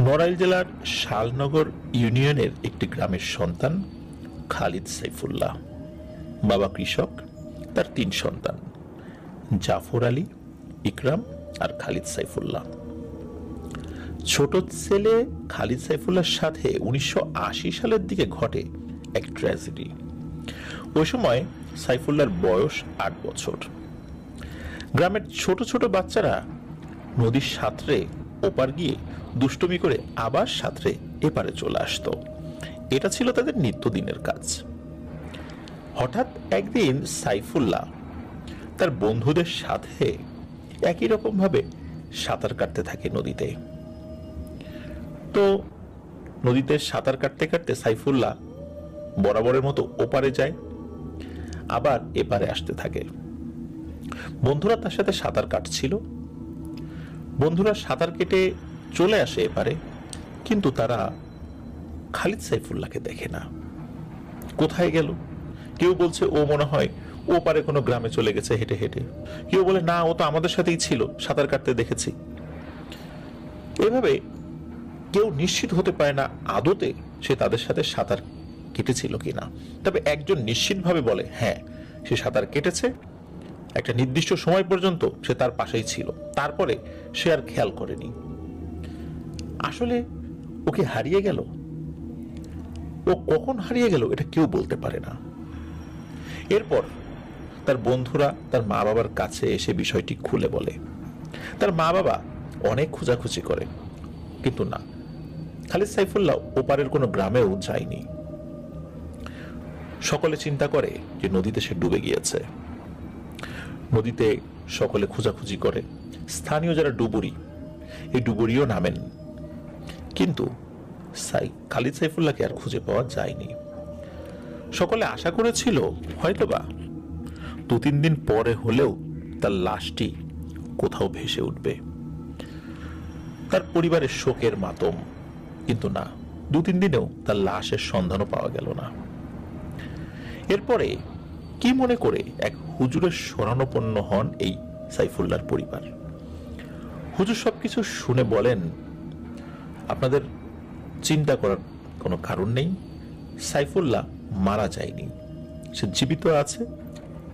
নড়াইল জেলার শালনগর ইউনিয়নের একটি গ্রামের সন্তান খালিদ সাইফুল্লাহ। বাবা কৃষক, তার তিন সন্তান, জাফর আলী, ইকরাম আর খালিদ সাইফুল্লাহ। ছোট ছেলে খালিদ সাইফুল্লাহর সাথে উনিশশো আশি সালের দিকে ঘটে এক ট্র্যাজেডি ওই সময় সাইফুল্লাহর বয়স আট বছর। গ্রামের ছোট ছোট বাচ্চারা নদীর সাঁতরে ওপার গিয়ে দুষ্টুমি করে আবার সাঁতরে এপারে চলে আসতো। এটা ছিল তাদের নিত্যদিনের কাজ। হঠাৎ একদিন সাইফুল্লাহ তার বন্ধুদের সাথে একই রকম ভাবে সাঁতার কাটতে থাকে নদীতে। তো নদীতে সাঁতার কাটতে কাটতে সাইফুল্লাহ বরাবরের মতো ওপারে যায়, আবার এপারে আসতে থাকে। বন্ধুরা তার সাথে সাঁতার কাটছিল। বন্ধুরা সাঁতার কেটে চলে আসে এপারে, কিন্তু তারা খালিদ সাইফুল্লাহকে দেখে না। কোথায় গেল? কেউ বলছে, ও মনে হয় ও পারে কোনো গ্রামে চলে গেছে হেঁটে হেঁটে। কেউ বলে, না, ও তো আমাদের সাথেই ছিল, সাঁতার কাটতে দেখেছি। এভাবে কেউ নিশ্চিত হতে পারে না আদতে সে তাদের সাথে সাঁতার কেটেছিল কিনা। তবে একজন নিশ্চিতভাবে বলে হ্যাঁ সে সাঁতার কেটেছে। একটা নির্দিষ্ট সময় পর্যন্ত সে তার পাশেই ছিল। তারপরে সে আর খেয়াল করেনি। আসলে ওকে হারিয়ে গেল? ও কখন হারিয়ে গেল এটা কেউ বলতে পারে না। এরপর তার বন্ধুরা তার মা বাবার কাছে এসে বিষয়টি খুলে বলে। তার মা বাবা অনেক খোঁজাখুঁজি করে, কিন্তু না। খালিদ সাইফুল্লাহ ওপারের কোনো গ্রামেও যায়নি। সকলে চিন্তা করে যে নদীতে সে ডুবে গিয়েছে। নদীতে সকলে খোঁজাখুঁজি করে। স্থানীয় যারা ডুবুরি, এই ডুবুরিও নামেন কিন্তু সাই খালিদ সাইফুল্লাহকে আর খুঁজে পাওয়া যায়নি। সকলে আশা করেছিল, হয়তোবা দু তিন দিন পরে হলেও তার লাশটি কোথাও ভেসে উঠবে। তার পরিবারের শোকের মাতম, কিন্তু না, দু তিন দিনেও তার লাশের সন্ধানও পাওয়া গেল না। এরপরে কি মনে করে এক হুজুরের শরণাপন্ন হন এই সাইফুল্লাহর পরিবার? হুজুর সবকিছু শুনে বলেন আপনাদের চিন্তা করার কোনো কারণ নেই। সাইফুল্লাহ মারা যায়নি। সে জীবিত আছে,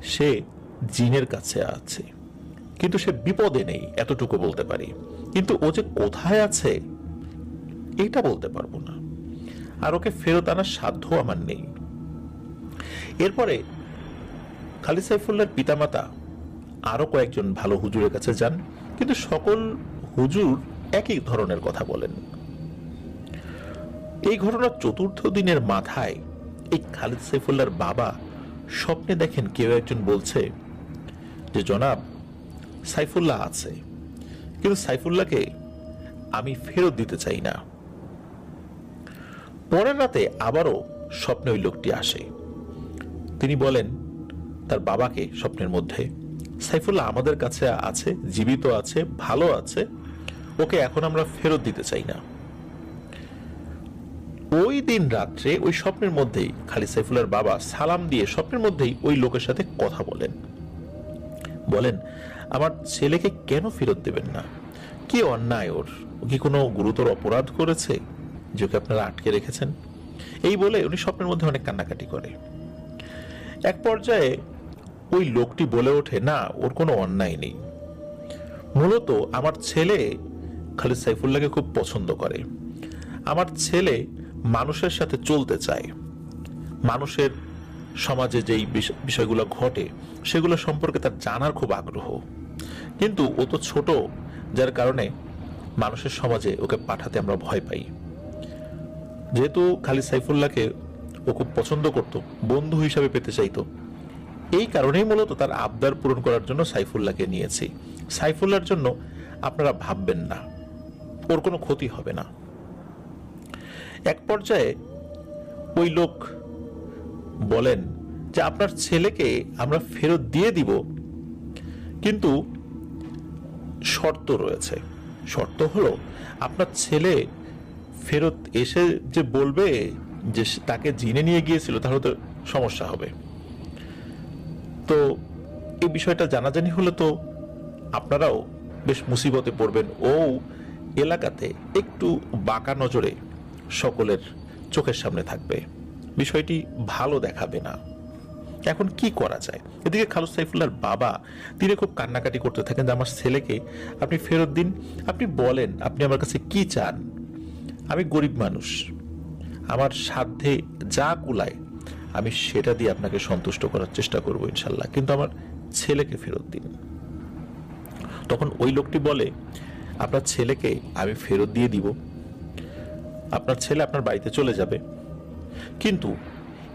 সে জিনের কাছে আছে। কিন্তু সে বিপদে নেই, এতটুকু বলতে পারি। কিন্তু ও যে কোথায় আছে, এটা বলতে পারব না। আর ওকে ফেরত আনার সাধ্য আমার নেই। এরপরে খালিদ সাইফুল্লাহর পিতামাতা আরও কয়েকজন ভালো হুজুরের কাছে যান, কিন্তু সকল হুজুর একই ধরনের কথা বলেন। এই ঘটনার চতুর্থ দিনের মাথায় এই খালিদ সাইফুল্লাহর বাবা স্বপ্নে দেখেন কেউ একজন বলছে যে, জনাব, সাইফুল্লাহ আছে। কিন্তু সাইফুল্লাহকে আমি ফেরত দিতে চাই না। পরের রাতে আবারও স্বপ্নে ওই লোকটি আসে। তিনি বলেন, তার বাবাকে স্বপ্নের মধ্যে। সাইফুল্লাহ আমাদের কাছে আছে, জীবিত আছে, ভালো আছে। ওকে এখন আমরা ফেরত দিতে চাই না। ওই দিন রাত্রে ওই স্বপ্নের মধ্যেই খালি সাইফুল্লাহর বাবা সালাম দিয়ে স্বপ্নের মধ্যেই ওই লোকের সাথে কথা বলেন। বলেন, আমার ছেলেকে কেন ফেরত দেবেন না? কি অন্যায় ওর? কি কোনো গুরুতর অপরাধ করেছে যে ওকে আপনারা আটকে রেখেছেন? এই বলে উনি স্বপ্নের মধ্যে অনেক কান্নাকাটি করে। এক পর্যায়ে ওই লোকটি বলে ওঠে, না, ওর কোনো অন্যায় নেই। মূলত আমার ছেলে খালিদ সাইফুল্লাহকে খুব পছন্দ করে। আমার ছেলে মানুষের সাথে চলতে চায়। মানুষের সমাজে যেই বিষ- বিষয়গুলো ঘটে, সেগুলো সম্পর্কে তার জানার খুব আগ্রহ। কিন্তু ও তো ছোট, যার কারণে মানুষের সমাজে ওকে পাঠাতে আমরা ভয় পাই। যেহেতু খালি সাইফুল্লাহকে ও খুব পছন্দ করত, বন্ধু হিসাবে পেতে চাইতো, এই কারণেই মূলত তার আবদার পূরণ করার জন্য সাইফুল্লাহকে নিয়েছি। সাইফুল্লাহর জন্য আপনারা ভাববেন না, ওর কোনো ক্ষতি হবে না। এক পর্যায়ে ওই লোক বলেন যে, আপনার ছেলেকে আমরা ফেরত দিয়ে দিব, কিন্তু শর্ত রয়েছে। শর্ত হলো, আপনার ছেলে ফেরত এসে যে বলবে যে তাকে জিনে নিয়ে গিয়েছিল, তাহলে তো সমস্যা হবে। তো এই বিষয়টা জানাজানি হলে তো আপনারাও বেশ মুসিবতে পড়বেন। ও এলাকাতে একটু বাঁকা নজরে সকলের চোখের সামনে থাকবে। বিষয়টি ভালো দেখাবে না। এখন কি করা যায়? এদিকে খালুস সাইফুল্লাহর বাবা তিনি খুব কান্নাকাটি করতে থাকেন যে, আমার ছেলেকে আপনি ফেরত দিন। আপনি বলেন, আপনি আমার কাছে কি চান? আমি গরিব মানুষ। আমার সাধ্যে যা কুলায়, আমি সেটা দিয়ে আপনাকে সন্তুষ্ট করার চেষ্টা করব ইনশাল্লাহ। কিন্তু আমার ছেলেকে ফেরত দিন। তখন ওই লোকটি বলে, আপনার ছেলেকে আমি ফেরত দিয়ে দিব। আপনার ছেলে আপনার বাড়িতে চলে যাবে। কিন্তু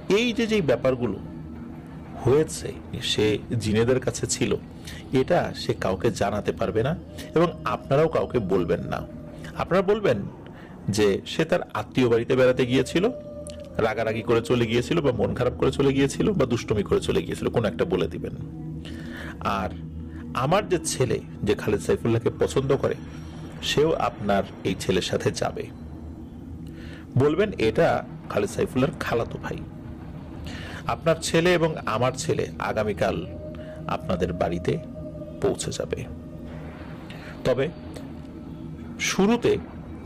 এই যে যেই ব্যাপারগুলো হয়েছে, সে জিনেদের কাছে ছিল, এটা সে কাউকে জানাতে পারবে না এবং আপনারাও কাউকে বলবেন না। আপনারা বলবেন যে, সে তার আত্মীয় বাড়িতে বেড়াতে গিয়েছিল, রাগারাগি করে চলে গিয়েছিল বা মন খারাপ করে চলে গিয়েছিল বা দুষ্টমি করে চলে গিয়েছিল, কোনো একটা বলে দিবেন। আর আমার যে ছেলে, যে খালেদ সাইফুল্লাহকে পছন্দ করে, সেও আপনার এই ছেলের সাথে যাবে। বলবেন, এটা খালেদ সাইফুল্লাহর খালাতো ভাই। আপনার ছেলে এবং আমার ছেলে আগামীকাল আপনাদের বাড়িতে পৌঁছে যাবে। তবে শুরুতে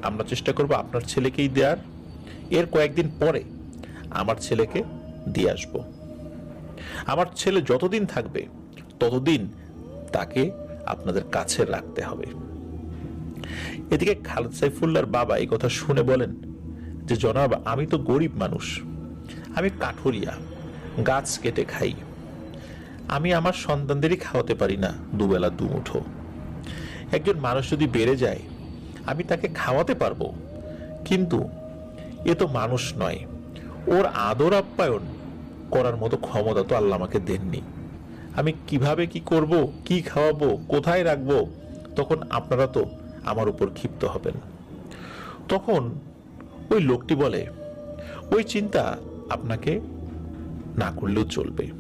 আমরা চেষ্টা করব আপনার ছেলেকেই দেওয়ার এর কয়েকদিন পরে আমার ছেলেকে দিয়ে আসব। আমার ছেলে যতদিন থাকবে, ততদিন তাকে আপনাদের কাছে রাখতে হবে। এদিকে খালেদ সাইফুল্লাহর বাবা এই কথা শুনে বলেন যে জনাব, আমি তো গরিব মানুষ। আমি কাঠুরিয়া, গাছ কেটে খাই। আমি আমার সন্তানদেরই খাওয়াতে পারি না দুবেলা দুমুঠো একজন মানুষ যদি বেড়ে যায়, আমি তাকে খাওয়াতে পারব। কিন্তু এ তো মানুষ নয়। ওর আদর আপ্যায়ন করার মতো ক্ষমতা তো আল্লাহ আমাকে দেননি। আমি কীভাবে কি করব, কি খাওয়াবো, কোথায় রাখব, তখন আপনারা তো আমার উপর ক্ষিপ্ত হবেন। তখন ওই লোকটি বলে, ওই চিন্তা আপনাকে না করলেও চলবে।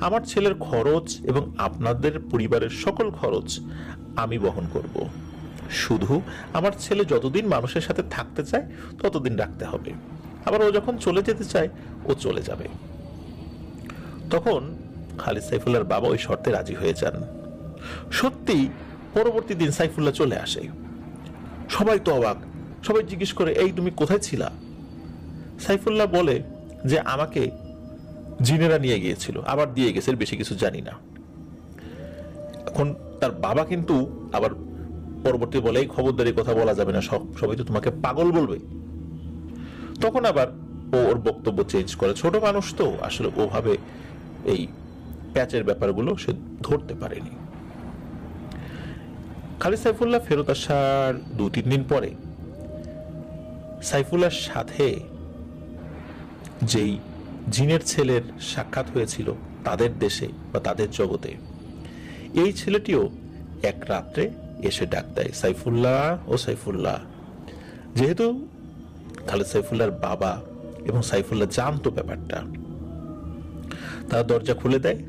আমার ছেলের খরচ এবং আপনাদের পরিবারের সকল খরচ আমি বহন করব। শুধু আমার ছেলে যতদিন মানুষের সাথে থাকতে চায়, ততদিন রাখতে হবে। আবার ও যখন চলে যেতে চায়, ও চলে যাবে। তখন খালিদ সাইফুল্লার বাবা ওই শর্তে রাজি হয়ে যান। সত্যি পরবর্তী দিন সাইফুল্লাহ চলে আসে। সবাই তো অবাক সবাই জিজ্ঞেস করে, এই তুমি কোথায় ছিলা? সাইফুল্লাহ বলে যে, আমাকে জিনেরা নিয়ে গিয়েছিল, আবার দিয়ে গেছে বেশি কিছু জানি না। এখন তার বাবা কিন্তু আবার পরবর্তী বলে, এই খবরদারি কথা বলা যাবে না, সব, সবাই তো তোমাকে পাগল বলবে। তখন আবার ও ওর বক্তব্য চেঞ্জ করে। ছোট মানুষ তো, আসলে ওভাবে এই প্যাচের ব্যাপারগুলো সে ধরতে পারেনি। খালিদ সাইফুল্লাহ ফেরত আসার দু তিন দিন পরে সাইফুল্লাহর সাথে যেই জিনের ছেলের সাক্ষাৎ হয়েছিল তাদের দেশে বা তাদের জগতে, এই ছেলেটিও এক রাত্রে এসে ডাক দেয়, সাইফুল্লাহ, ও সাইফুল্লাহ। যেহেতু খালেদ সাইফুল্লাহর বাবা এবং সাইফুল্লাহ জানতো ব্যাপারটা, তারা দরজা খুলে দেয়,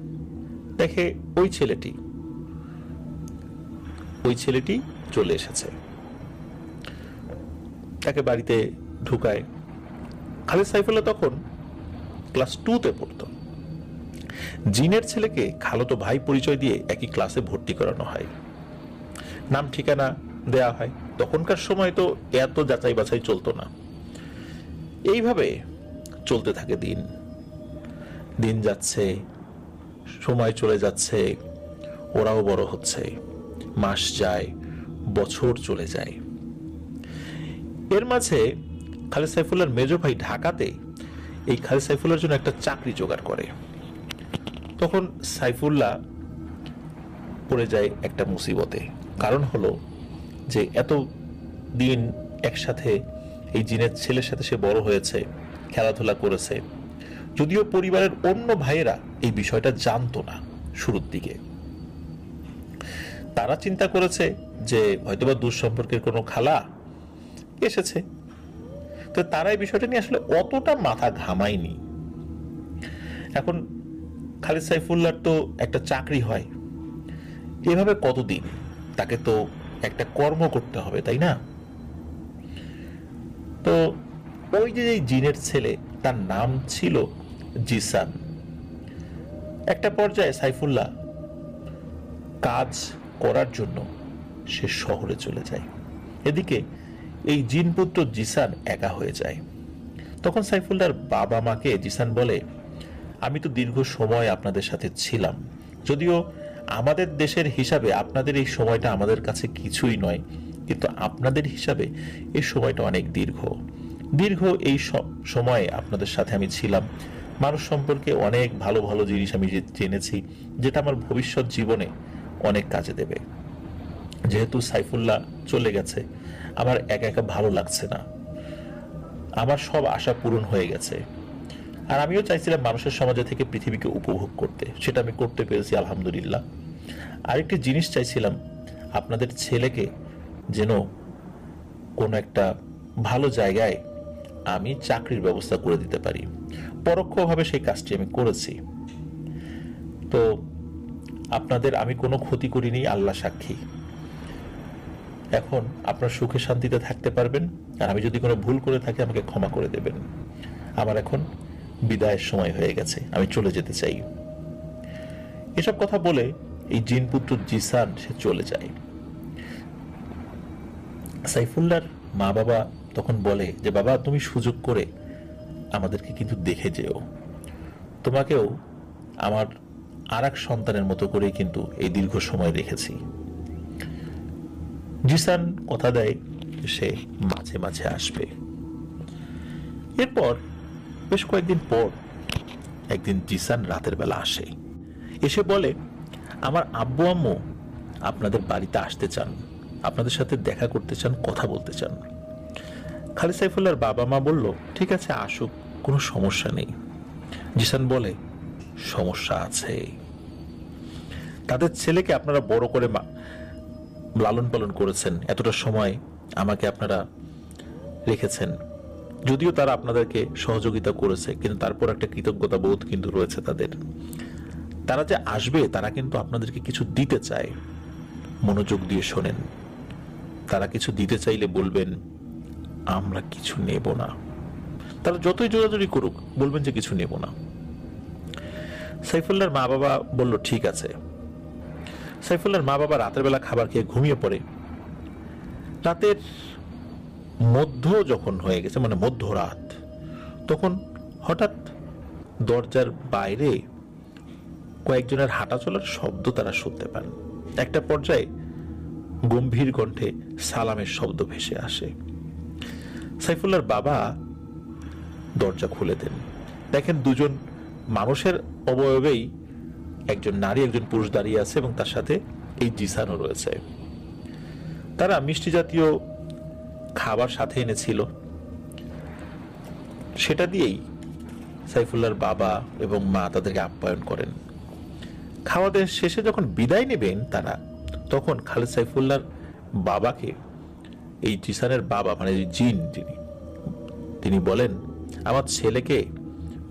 দেখে ওই ছেলেটি ওই ছেলেটি চলে এসেছে। তাকে বাড়িতে ঢুকায়। খালেদ সাইফুল্লাহ তখন ক্লাস টুতে পড়তো। জিনের ছেলেকে খালতো ভাই পরিচয় দিয়ে একই ক্লাসে ভর্তি করানো হয়। নাম, ঠিকানা দেয়া হয়। তখনকার সময় তো এত যাচাই বাছাই চলতো না। এইভাবে চলতে থাকে দিন। দিন যাচ্ছে, সময় চলে যাচ্ছে, ওরাও বড় হচ্ছে। মাস যায়, বছর চলে যায়। এর মাঝে খালেদ সাইফুল্লাহর মেজো ভাই ঢাকাতে এই খালেদ সাইফুল্লাহর জন্য একটা চাকরি জোগাড় করে। তখন সাইফুল্লাহ পড়ে যায় একটা মুসিবতে। কারণ হলো যে এত দিন একসাথে এই জিনের ছেলের সাথে সে বড় হয়েছে, খেলাধুলা করেছে। যদিও পরিবারের অন্য ভাইয়েরা এই বিষয়টা জানতো না শুরুর দিকে। তারা চিন্তা করেছে যে হয়তোবা দুঃসম্পর্কের কোনো খালা এসেছে। তো তারা এই বিষয়টা নিয়ে আসলে অতটা মাথা ঘামায়নি। এখন খালিদ সাইফুল্লাহর তো একটা চাকরি হয়। এভাবে কতদিন তাকে তো একটা কর্ম করতে হবে, তাই না? তো ওই যে জিনের ছেলে, তার নাম ছিল জিসান। একটা পর্যায়ে সাইফুল্লাহ কাজ করার জন্য সে শহরে চলে যায়। এদিকে এই জিনপুত্র জিসান একা হয়ে যায়। তখন সাইফুল্লাহর বাবা মাকে জিসান বলে, আমি তো দীর্ঘ সময় আপনাদের সাথে ছিলাম। যদিও আমাদের দেশের হিসাবে আপনাদের এই সময়টা আমাদের কাছে কিছুই নয়, কিন্তু আপনাদের হিসাবে এই সময়টা অনেক দীর্ঘ। দীর্ঘ এই সময়ে আপনাদের সাথে আমি ছিলাম। মানুষ সম্পর্কে অনেক ভালো ভালো জিনিস আমি জেনেছি, যেটা আমার ভবিষ্যৎ জীবনে অনেক কাজে দেবে। যেহেতু সাইফুল্লাহ চলে গেছে আমার একা একা ভালো লাগছে না। আমার সব আশা পূরণ হয়ে গেছে। আর আমিও চাইছিলাম মানুষের সমাজে থেকে পৃথিবীকে উপভোগ করতে, সেটা আমি করতে পেরেছি, আলহামদুলিল্লাহ। আরেকটি জিনিস চাইছিলাম, আপনাদের ছেলেকে যেন কোনো একটা ভালো জায়গায় আমি চাকরির ব্যবস্থা করে দিতে পারি। পরোক্ষভাবে সেই কাজটি আমি করেছি। তো আপনাদের আমি কোনো ক্ষতি করিনি, আল্লাহ সাক্ষী। এখন আপনার সুখে শান্তিতে থাকতে পারবেন। আর আমি যদি কোনো ভুল করে থাকি, আমাকে ক্ষমা করে দেবেন। আমার এখন বিদায়ের সময় হয়ে গেছে। আমি চলে যেতে চাই। এসব কথা বলে এই জিনপুত্র জিসান, সে চলে যায়। সাইফুল্লাহর মা বাবা তখন বলে যে, বাবা, তুমি সুযোগ করে আমাদেরকে কিন্তু দেখে যেও। তোমাকেও আমার আর এক সন্তানের মতো করেই কিন্তু এই দীর্ঘ সময় রেখেছি। জিসান কথা দেয়, সে মাঝে মাঝে আসবে। এরপর বেশ কয়েকদিন পর একদিন জিসান রাতের বেলা আসে। এসে বলে, আমার আব্বু আম্মু আপনাদের বাড়িতে আসতে চান, আপনাদের সাথে দেখা করতে চান, কথা বলতে চান। খালি সাইফুল্লাহর বাবা মা বলল, ঠিক আছে, আসুক, কোনো সমস্যা নেই। জিসান বলে, সমস্যা আছে। তাদের ছেলেকে আপনারা বড় করে লালন পালন করেছেন, এতটা সময় আমাকে আপনারা রেখেছেন। যদিও তারা আপনাদেরকে সহযোগিতা করেছে, কিন্তু তারপর একটা কৃতজ্ঞতা বোধ কিন্তু রয়েছে তাদের। তারা যে আসবে, তারা কিন্তু আপনাদেরকে কিছু দিতে চায়। মনোযোগ দিয়ে শোনেন। তারা কিছু দিতে চাইলে বলবেন, আমরা কিছু নেব না। তারা যতই জোরাজোরি করুক, বলবেন যে কিছু নেব না। সাইফুল্লাহর মা বাবা বলল, ঠিক আছে। সাইফুল্লাহর মা বাবা রাতের বেলা খাবার খেয়ে ঘুমিয়ে পড়ে। রাতের মধ্য যখন হয়ে গেছে মানে মধ্যরাত, তখন হঠাৎ দরজার বাইরে কয়েকজনের হাঁটা চলার শব্দ তারা শুনতে পান। একটা পর্যায়ে গম্ভীর কণ্ঠে সালামের শব্দ ভেসে আসে। সাইফুল্লাহর বাবা দরজা খুলে দেন। দেখেন দুজন মানুষের অবয়বেই একজন নারী, একজন পুরুষ দাঁড়িয়ে আছে এবং তার সাথে এই জিসানও রয়েছে। তারা মিষ্টি জাতীয় খাবার সাথে এনেছিল। সেটা দিয়েই সাইফুল্লাহর বাবা এবং মা তাদেরকে আপ্যায়ন করেন। খাওয়া দাওয়া শেষে যখন বিদায় নেবেন তারা, তখন খালেদ সাইফুল্লাহর বাবাকে, এই জিসানের বাবা মানে জিন যিনি, তিনি বলেন, আমার ছেলেকে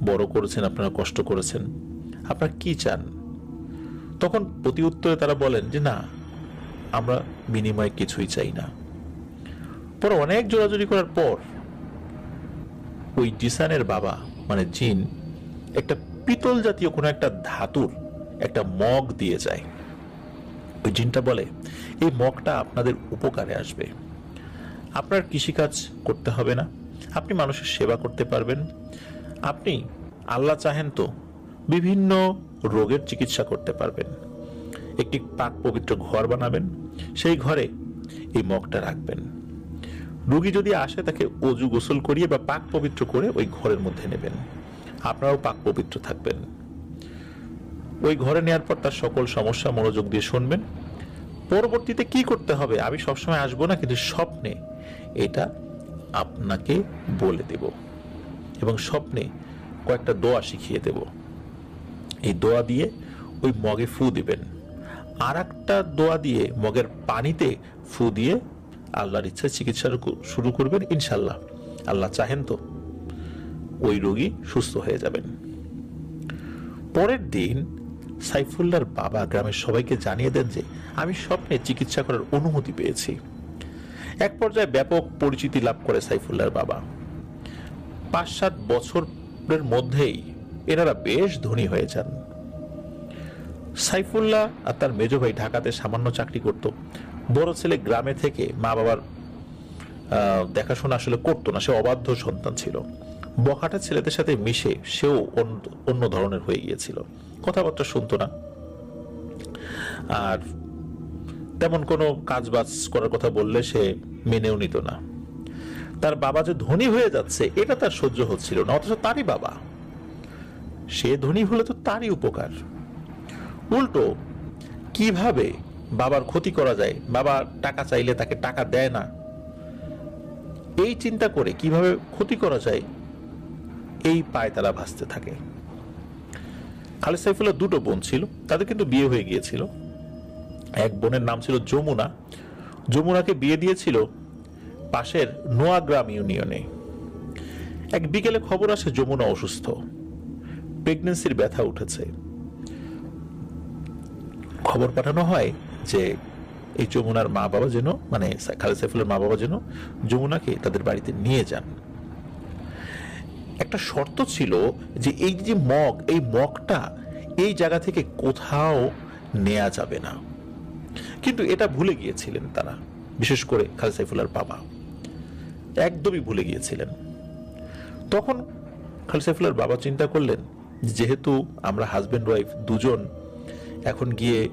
বড় করেছেন, আপনারা কষ্ট করেছেন। আপনারা কি চান? তখন প্রতি উত্তরে তারা বলেন যে, না, আমরা বিনিময়ে কিছুই চাই না। পরে অনেক জোরাজুরি করার পর ওই জিসানের বাবা মানে জিন, একটা পিতল জাতীয় কোনো একটা ধাতুর একটা মগ দিয়ে যায়। ওই জিনটা বলে, এই মগটা আপনাদের উপকারে আসবে। আপনার কৃষিকাজ করতে হবে না। আপনি মানুষের সেবা করতে পারবেন। আপনি আল্লাহ চাহেন তো বিভিন্ন রোগের চিকিৎসা করতে পারবেন। একটি পাক পবিত্র ঘর বানাবেন। সেই ঘরে এই মগটা রাখবেন। রুগী যদি আসে, তাকে অজু গোসল করিয়ে বা পাক পবিত্র করে ওই ঘরের মধ্যে নেবেন। আপনারাও পাক পবিত্র থাকবেন। ওই ঘরে নেওয়ার পর তার সকল সমস্যা মনোযোগ দিয়ে শুনবেন। পরবর্তীতে কি করতে হবে? আমি সবসময় আসব না, কিন্তু স্বপ্নে এটা আপনাকে বলে দেব এবং স্বপ্নে কয়েকটা দোয়া শিখিয়ে দেব। এই দোয়া দিয়ে ওই মগে ফু দিবেন। আর একটা দোয়া দিয়ে মগের পানিতে ফু দিয়ে আল্লাহর ইচ্ছায় চিকিৎসা শুরু করবেন, ইনশাল্লাহ। আল্লাহ চাহেন তো ওই রোগী সুস্থ হয়ে যাবেন। পরের দিন সাইফুল্লাহর বাবা গ্রামের সবাইকে জানিয়ে দেন যে, আমি স্বপ্নে চিকিৎসা করার অনুমতি পেয়েছি। এক পর্যায়ে ব্যাপক পরিচিতি লাভ করে সাইফুল্লাহর বাবা। পাঁচ সাত বছরের মধ্যেই এনারা বেশ ধনী হয়ে যান। সাইফুল্লাহ আর তার মেজ ভাই ঢাকাতে সামান্য চাকরি করত। বড় ছেলে গ্রামে থেকে মা বাবার দেখাশোনা আসলে করতো না, সে অবাধ্য সন্তান ছিল। বখাটা ছেলেদের সাথে মিশে সেও অন্য ধরনের হয়ে গিয়েছিল। কথাবার্তা শুনতো না। আর তেমন কোনো কাজ বাজ করার কথা বললে সে মেনেও নিত না। তার বাবা যে ধনী হয়ে যাচ্ছে, এটা তার সহ্য হচ্ছিল না, অথচ তারই বাবা। সে ধনী হলে তো তারই উপকার। উল্টো, কীভাবে বাবার ক্ষতি করা যায়? বাবা টাকা চাইলে তাকে টাকা দেয় না। এই চিন্তা করে কীভাবে ক্ষতি করা যায়? এই পায় তারা ভাসতে থাকে। খালেদ সাইফুল্লাহ দুটো বোন ছিল, তাদের কিন্তু বিয়ে হয়ে গিয়েছিল। এক বোনের নাম ছিল যমুনা। যমুনাকে বিয়ে দিয়েছিল পাশের নোয়াগ্রাম ইউনিয়নে। এক বিকেলে খবর আসে যমুনা অসুস্থ। প্রেগনেন্সির ব্যথা উঠেছে। খবর পাঠানো হয় যে এই যমুনার মা বাবা যেন মানে খালেদ সাইফুলের মা বাবা যেন যমুনাকে তাদের বাড়িতে নিয়ে যান। একটা শর্ত ছিল যে এই যে মগ, এই মগটা এই জায়গা থেকে কোথাও নেওয়া যাবে না। কিন্তু এটা ভুলে গিয়েছিলেন তারা, বিশেষ করে খালেদ সাইফুল্লাহর বাবা। একদমই ভুলে গিয়েছিলেন। তখন খালেদ সাইফুল্লাহর বাবা চিন্তা করলেন যেহেতু আমরা হাজব্যান্ড ওয়াইফ দুজন, এখন গিয়ে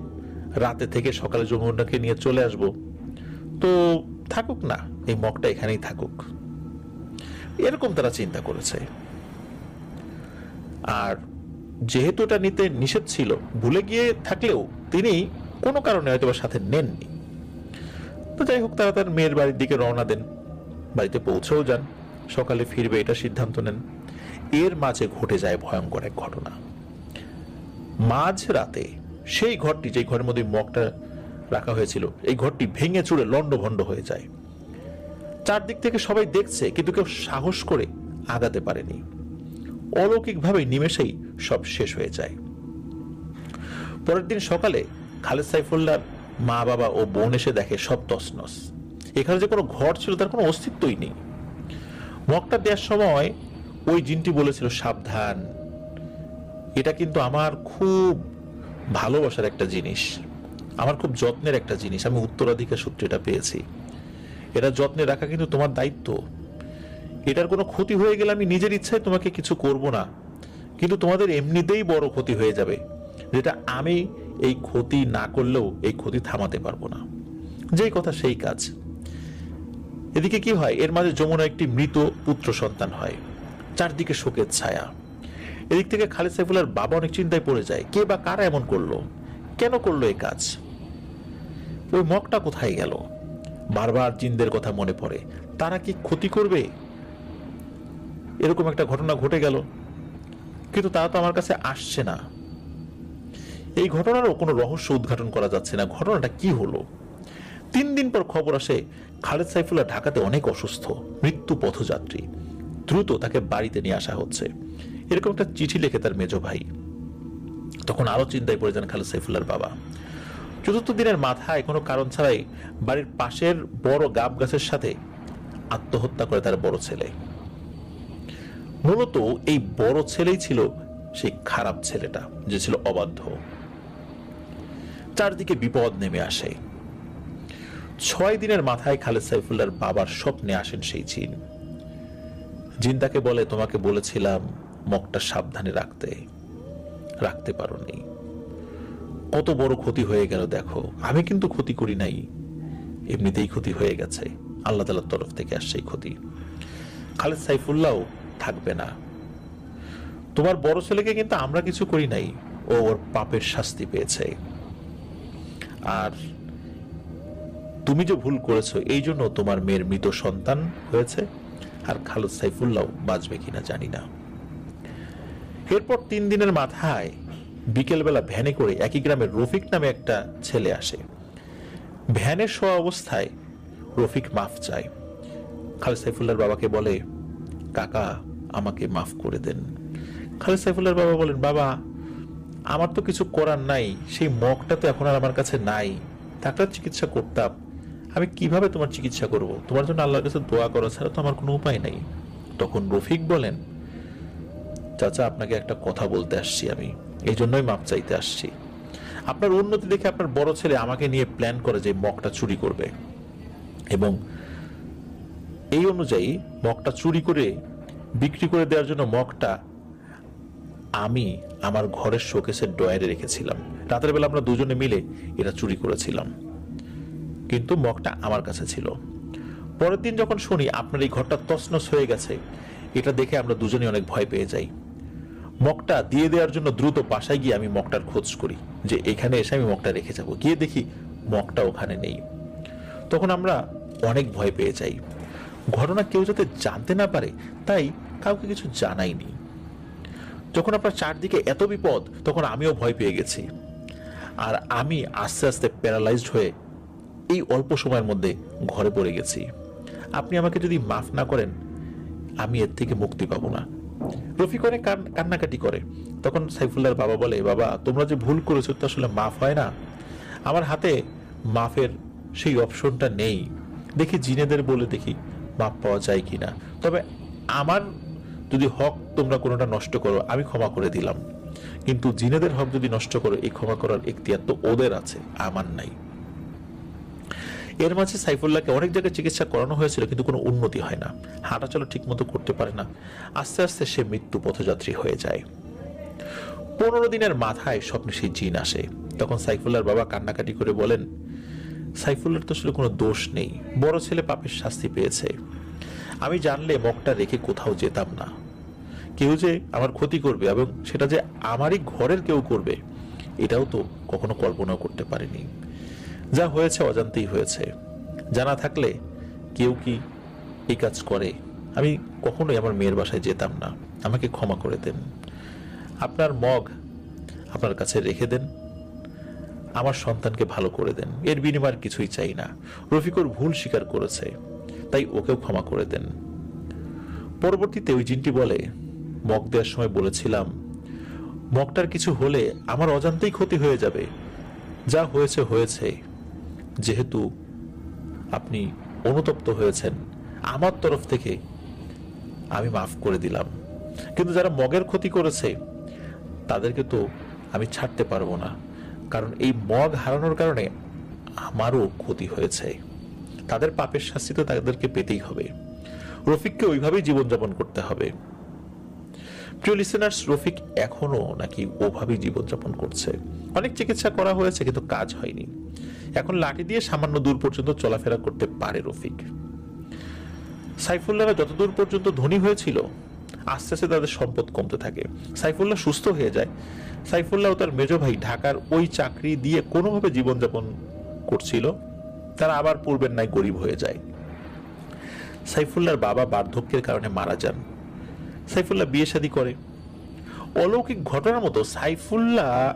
রাতে থেকে সকালে যমুনাকে নিয়ে চলে আসব। তো থাকুক না, এই মগটা এখানেই থাকুক। এরকম তারা চিন্তা করেছে। আর যেহেতু এটা নিতে নিষেধ ছিল, ভুলে গিয়ে থাকলেও তিনি কোনো কারণে হয়তো সাথে নেননি। তো যাই হোক, তারা তার মেয়ের বাড়ির দিকে রওনা দেন। বাড়িতে পৌঁছেও যান। সকালে ফিরবে, এটা সিদ্ধান্ত নেন। এর মাঝে ঘটে যায় ভয়ঙ্কর এক ঘটনা। মাঝ রাতে সেই ঘরটি যে ঘরের মধ্যে মগটা রাখা হয়েছিল, এই ঘরটি ভেঙে চুড়ে লণ্ডভণ্ড হয়ে যায়। চারদিক থেকে সবাই দেখছে, কিন্তু কেউ সাহস করে আগাতে পারেনি। অলৌকিকভাবে নিমেষেই সব শেষ হয়ে যায়। পরের দিন সকালে খালেদ সাইফুল্লার মা বাবা ও বোন এসে দেখে সব তছনছ। এখানে যে কোনো ঘর ছিল, তার কোনো অস্তিত্বই নেই। মগটা দেওয়ার সময় ওই জিনটি বলেছিল, সাবধান। এটা কিন্তু আমার খুব ভালোবাসার একটা জিনিস। আমার খুব যত্নের একটা জিনিস। আমি উত্তরাধিকার সূত্রে এটা পেয়েছি। এটা যত্নে রাখা কিন্তু তোমার দায়িত্ব। এটার কোনো ক্ষতি হয়ে গেলে আমি নিজের ইচ্ছায় তোমাকে কিছু করব না। কিন্তু তোমাদের এমনিতেই বড় ক্ষতি হয়ে যাবে। যেটা আমি এই ক্ষতি না করলেও এই ক্ষতি থামাতে পারব না। যেই কথা সেই কাজ। এদিকে কি হয়? এর মাঝে যমুনা একটি মৃত পুত্র সন্তান হয়। চারদিকে শোকের ছায়া। এদিক থেকে খালেদ সাইফুল্লাহর বাবা অনেক চিন্তায় পড়ে যায়, কে বা কারা এমন করল? কেন করল এই কাজ? ওই মগটা কোথায় গেল? বারবার জিনদের কথা মনে পড়ে, তারা কি ক্ষতি করবে? এরকম একটা ঘটনা ঘটে গেল, কিন্তু তারা তো আমার কাছে আসছে না। এই ঘটনারও কোনো রহস্য উদ্ঘাটন করা যাচ্ছে না, ঘটনাটা কি হলো? তিন দিন পর খবর আসে, খালেদ সাইফুল্লাহ ঢাকাতে অনেক অসুস্থ, মৃত্যু পথযাত্রী। দ্রুত তাকে বাড়িতে নিয়ে আসা হচ্ছে। এরকম একটা চিঠি লিখে তার মেজ ভাই। তখন আরও চিন্তায় পড়ে যান খালেদ সাইফুল্লাহর বাবা। চতুর্থ দিনের মাথায় কোনো কারণ ছাড়াই বাড়ির পাশের বড় গাব গাছের সাথে আত্মহত্যা করে তার বড় ছেলে। মূলত এই বড় ছেলেই ছিল সেই খারাপ ছেলেটা, যে ছিল অবাধ্য। চারদিকে বিপদ নেমে আসে। ছয় দিনের মাথায় খালেদ সাইফুল্লার বাবার স্বপ্নে আসেন সেই জিন জিন তাকে বলে, তোমাকে বলেছিলাম মগটা সাবধানে রাখতে। রাখতে পারোনি। কত বড় ক্ষতি হয়ে গেল, দেখো। আমি কিন্তু ক্ষতি করি নাই। এমনিতেই ক্ষতি হয়ে গেছে। আল্লাহ তালার তরফ থেকে আসছে ক্ষতি। খালেদ সাইফুল্লাহ থাকবে না। তোমার বড় ছেলেকে কিন্তু আমরা কিছু করি নাই। ও ওর পাপের শাস্তি পেয়েছে। আর তুমি যে ভুল করেছ, এই জন্য তোমার মেয়ের মৃত সন্তান হয়েছে। আর খালেদ সাইফুল্লাহ বাঁচবে কিনা জানি না। এরপর তিন দিনের মাথায় বিকেলবেলা ভ্যানে করে একই গ্রামের রফিক নামে একটা ছেলে আসে। ভ্যানে শোয়া অবস্থায় রফিক মাফ চায়। খালেদ সাইফুল্লাহর বাবাকে বলে, কাকা, আমাকে মাফ করে দেন। খালেদ সাইফুল্লাহর বাবা বলেন, বাবা, আমার তো কিছু করার নাই, সেই মগটা তো এখন আর আমার কাছে নাই। ডাক্তার চিকিৎসা করতাম আমি কীভাবে তোমার চিকিৎসা করব? তোমার জন্য আল্লাহর কাছে দোয়া করা ছাড়া তো আমার কোনো উপায় নাই। তখন রফিক বলেন, চাচা, আপনাকে একটা কথা বলতে আসছি আমি। এই জন্যই মাপ চাইতে আসছি। আপনার উন্নতি দেখে আপনার বড় ছেলে আমাকে নিয়ে প্ল্যান করে যে মগটা চুরি করবে। এবং এই অনুযায়ী মগটা চুরি করে বিক্রি করে দেওয়ার জন্য মগটা আমি আমার ঘরের শোকেসের ডয়ারে রেখেছিলাম। রাতের বেলা আমরা দুজনে মিলে এটা চুরি করেছিলাম। কিন্তু মগটা আমার কাছে ছিল। পরের দিন যখন শুনি আপনার এই ঘরটা তছনছ হয়ে গেছে, এটা দেখে আমরা দুজনে অনেক ভয় পেয়ে যাই। মগটা দিয়ে দেওয়ার জন্য দ্রুত বাসায় গিয়ে আমি মগটার খোঁজ করি যে এখানে এসে আমি মগটা রেখে যাব। গিয়ে দেখি মগটা ওখানে নেই। তখন আমরা অনেক ভয় পেয়ে যাই। ঘটনা কেউ যাতে জানতে না পারে, তাই কাউকে কিছু জানাইনি। যখন আপনার চারদিকে এত বিপদ, তখন আমিও ভয় পেয়ে গেছি। আর আমি আস্তে আস্তে প্যারালাইজড হয়ে এই অল্প সময়ের মধ্যে ঘরে পড়ে গেছি। আপনি আমাকে যদি মাফ না করেন, আমি এর থেকে মুক্তি পাবো না। রফিক অনেক কান- কান্নাকাটি করে। তখন সাইফুল্লার বাবা বলে, বাবা, তোমরা যে ভুল করেছ, তো আসলে মাফ হয় না। আমার হাতে মাফের সেই অপশনটা নেই। দেখি জিনেদের বলে দেখি মাপ পাওয়া যায় কিনা। তবে আমার যদি হক তোমরা কোনোটা নষ্ট করো, আমি ক্ষমা করে দিলাম। কিন্তু জিনেদের হক যদি নষ্ট করো, এই ক্ষমা করার এখতিয়ার তো ওদের আছে, আমার নাই। এর মাঝে সাইফুল্লাহকে অনেক জায়গায় চিকিৎসা করানো হয়েছিল, কিন্তু কোনো উন্নতি হয় না। হাঁটাচলা ঠিক মতো করতে পারে না। আস্তে আস্তে সে মৃত্যু পথযাত্রী হয়ে যায়। পনেরো দিনের মাথায় স্বপ্নে সেই জিন আসে। তখন সাইফুল্লাহর বাবা কান্নাকাটি করে বলেন, সাইফুল্লাহর তো আসলে কোনো দোষ নেই। বড় ছেলে পাপের শাস্তি পেয়েছে। আমি জানলে মগটা রেখে কোথাও যেতাম না। কেউ যে আমার ক্ষতি করবে এবং সেটা যে আমারই ঘরের কেউ করবে, এটাও তো কখনো কল্পনা করতে পারিনি। যা হয়েছে অজান্তেই হয়েছে। জানা থাকলে কেউ কি এই কাজ করে? আমি কখনোই আমার মেয়ের বাসায় যেতাম না। আমাকে ক্ষমা করে দেন। আপনার মগ আপনার কাছে রেখে দেন। আমার সন্তানকে ভালো করে দেন। এর বিনিময়ের কিছুই চাই না। রফিকুর ভুল স্বীকার করেছে, তাই ওকেও ক্ষমা করে দেন। পরবর্তীতে ওই জিনটি বলে, মগ দেওয়ার সময় বলেছিলাম, মগটার কিছু হলে আমার অজান্তেই ক্ষতি হয়ে যাবে। যা হয়েছে হয়েছে। যেহেতু আপনি অনুতপ্ত হয়েছেন, আমার তরফ থেকে আমি মাফ করে দিলাম। কিন্তু যারা মগের ক্ষতি করেছে, তাদেরকে তো আমি ছাড়তে পারব না। কারণ এই মগ হারানোর কারণে আমারও ক্ষতি হয়েছে। তাদের পাপের শাস্তি তো তাদেরকে পেতেই হবে। রফিককে ওইভাবেই জীবনযাপন করতে হবে। প্রিয় লিসেনার্স রফিক এখনও নাকি ওভাবেই জীবনযাপন করছে। অনেক চিকিৎসা করা হয়েছে, কিন্তু কাজ হয়নি। এখন লাঠি দিয়ে সামান্য দূর পর্যন্ত চলাফেরা করতে পারে রফিক। সাইফুল্লাহরা যতদূর পর্যন্ত ধনী হয়েছিল, আস্তে আস্তে তাদের সম্পদ কমতে থাকে। সাইফুল্লাহ সুস্থ হয়ে যায়। সাইফুল্লাহ ও তার মেজ ভাই ঢাকার ওই চাকরি দিয়ে কোনোভাবে জীবনযাপন করছিল, তারা আবার পূর্বের ন্যায় গরিব হয়ে যায়। সাইফুল্লাহর বাবা বার্ধক্যের কারণে মারা যান। সাইফুল্লাহ বিয়ে শাদী করে। অলৌকিক ঘটনার মতো সাইফুল্লাহ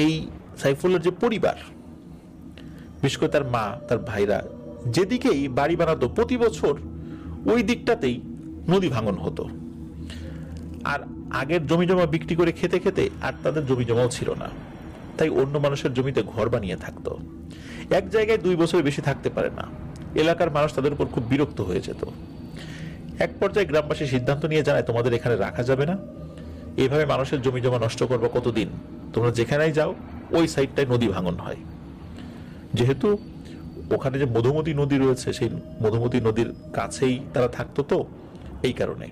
এই সাইফুল্লাহর যে পরিবার, বিশেষ করে তার মা, তার ভাইরা, যেদিকেই বাড়ি বানাতো প্রতি বছর ওই দিকটাতেই নদী ভাঙন হতো। আর আগের জমি জমা বিক্রি করে খেতে খেতে আর তাদের জমি জমাও ছিল না। তাই অন্য মানুষের জমিতে ঘর বানিয়ে থাকতো। এক জায়গায় দুই বছর বেশি থাকতে পারে না। এলাকার মানুষ তাদের উপর খুব বিরক্ত হয়ে যেত। এক পর্যায়ে গ্রামবাসী সিদ্ধান্ত নিয়ে জানায়, তোমাদের এখানে রাখা যাবে না। এভাবে মানুষের জমি জমা নষ্ট করব কতদিন? তোমরা যেখানেই যাও ওই সাইডটায় নদী ভাঙন হয়। যেহেতু ওখানে যে মধুমতি নদী রয়েছে, সেই মধুমতি নদীর কাছেই তারা থাকতো তো, এই কারণে।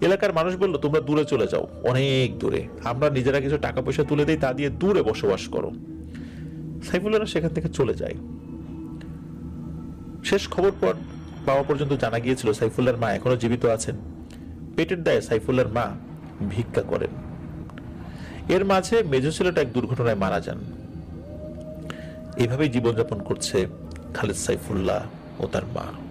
এলাকার মানুষ বলল, তোমরা দূরে চলে যাও, অনেক দূরে। আমরা নিজেরা কিছু টাকা পয়সা তুলে দিই, তা দিয়ে দূরে বসবাস করো। সাইফুল্লাহরা সেখান থেকে চলে যায়। শেষ খবর পর পাওয়া পর্যন্ত জানা গিয়েছিল, সাইফুল্লাহর মা এখনও জীবিত আছেন। পেটের দায়ে সাইফুল্লাহর মা ভিক্ষা করেন। এর মাঝে মেজ ছেলেটা এক দুর্ঘটনায় মারা যান। এভাবেই জীবনযাপন করছে খালেদ সাইফুল্লাহ ও তার মা।